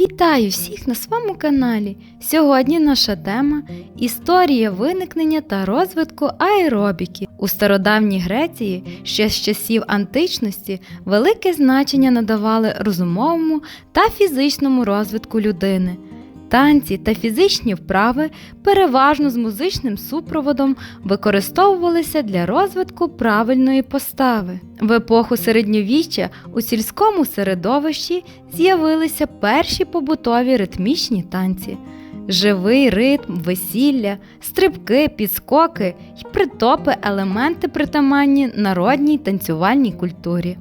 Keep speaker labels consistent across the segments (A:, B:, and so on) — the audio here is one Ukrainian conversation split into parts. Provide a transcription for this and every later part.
A: Вітаю всіх на своєму каналі. Сьогодні наша тема історія виникнення та розвитку аеробіки. У стародавній Греції ще з часів античності велике значення надавали розумовому та фізичному розвитку людини. Танці та фізичні вправи переважно з музичним супроводом використовувалися для розвитку правильної постави. В епоху середньовіччя у сільському середовищі з'явилися перші побутові ритмічні танці. Живий ритм, весілля, стрибки, підскоки й притопи елементи притаманні народній танцювальній культурі.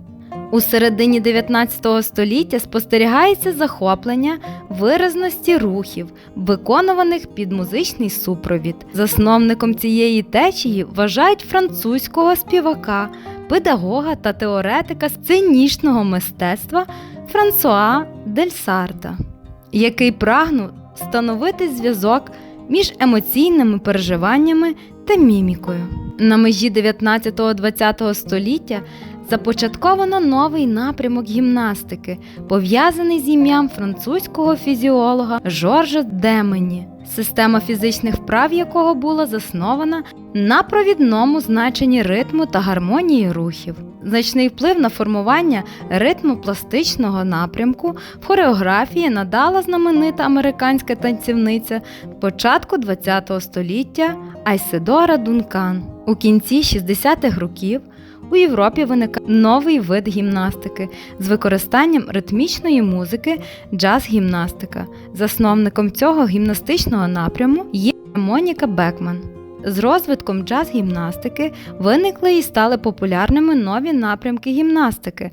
A: У середині 19 століття спостерігається захоплення виразності рухів, виконуваних під музичний супровід. Засновником цієї течії вважають французького співака, педагога та теоретика сценічного мистецтва Франсуа Дель Сарта, який прагнув встановити зв'язок між емоційними переживаннями та мімікою. На межі 19-20 століття започатковано новий напрямок гімнастики, пов'язаний з ім'ям французького фізіолога Жоржа Демені, система фізичних вправ якого була заснована на провідному значенні ритму та гармонії рухів. Значний вплив на формування ритму пластичного напрямку в хореографії надала знаменита американська танцівниця початку ХХ століття Айседора Дункан. У кінці 60-х років у Європі виник новий вид гімнастики з використанням ритмічної музики джаз-гімнастика. Засновником цього гімнастичного напряму є Моніка Бекман. З розвитком джаз-гімнастики виникли і стали популярними нові напрямки гімнастики.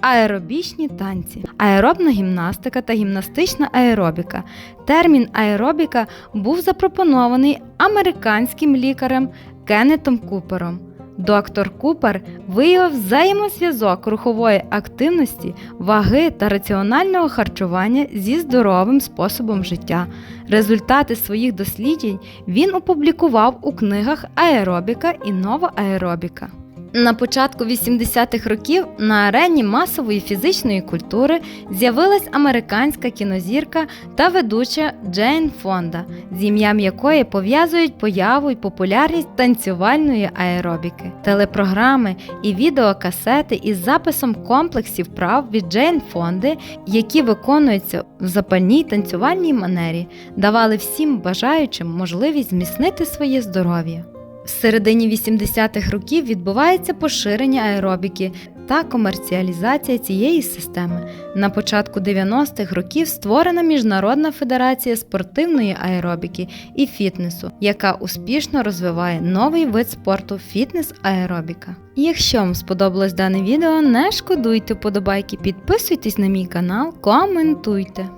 A: Аеробічні танці, аеробна гімнастика та гімнастична аеробіка. Термін аеробіка був запропонований американським лікарем Кеннетом Купером. Доктор Купер виявив взаємозв'язок рухової активності, ваги та раціонального харчування зі здоровим способом життя. Результати своїх досліджень він опублікував у книгах Аеробіка і Нова аеробіка. На початку 80-х років на арені масової фізичної культури з'явилась американська кінозірка та ведуча Джейн Фонда, з ім'ям якої пов'язують появу й популярність танцювальної аеробіки, телепрограми і відеокасети із записом комплексів прав від Джейн Фонди, які виконуються в запальній танцювальній манері, давали всім бажаючим можливість зміцнити своє здоров'я. В середині 80-х років відбувається поширення аеробіки та комерціалізація цієї системи. На початку 90-х років створена Міжнародна федерація спортивної аеробіки і фітнесу, яка успішно розвиває новий вид спорту фітнес-аеробіка. Якщо вам сподобалось дане відео, не шкодуйте вподобайки, підписуйтесь на мій канал, коментуйте.